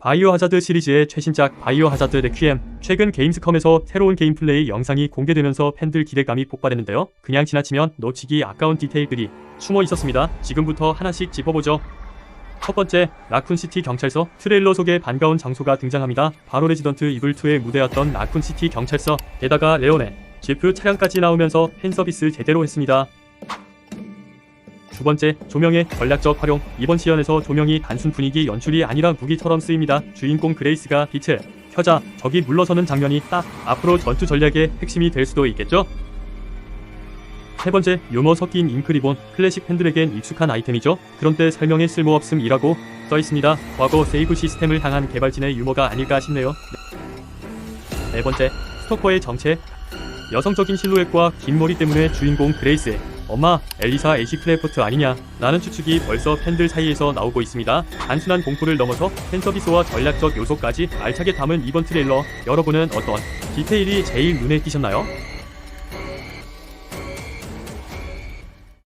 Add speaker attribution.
Speaker 1: 바이오 하자드 시리즈의 최신작 바이오 하자드 레퀴엠 최근 게임스컴에서 새로운 게임 플레이 영상이 공개되면서 팬들 기대감이 폭발했는데요. 그냥 지나치면 놓치기 아까운 디테일들이 숨어 있었습니다. 지금부터 하나씩 짚어보죠. 첫 번째, 라쿤시티 경찰서 트레일러 속에 반가운 장소가 등장합니다. 바로 레지던트 이블2의 무대였던 라쿤시티 경찰서 게다가 레오네, 제프 차량까지 나오면서 팬서비스 제대로 했습니다. 두 번째, 조명의 전략적 활용. 이번 시연에서 조명이 단순 분위기 연출이 아니라 무기처럼 쓰입니다. 주인공 그레이스가 빛을 켜자 적이 물러서는 장면이 딱 앞으로 전투 전략의 핵심이 될 수도 있겠죠? 세 번째, 유머 섞인 잉크리본. 클래식 팬들에겐 익숙한 아이템이죠. 그런데 설명에 쓸모없음이라고 써 있습니다. 과거 세이브 시스템을 향한 개발진의 유머가 아닐까 싶네요. 네 번째, 스토커의 정체. 여성적인 실루엣과 긴 머리 때문에 주인공 그레이스의 엄마 엘리사 애쉬 클래프트 아니냐 라는 추측이 벌써 팬들 사이에서 나오고 있습니다. 단순한 공포를 넘어서 팬서비스와 전략적 요소까지 알차게 담은 이번 트레일러 여러분은 어떤 디테일이 제일 눈에 띄셨나요?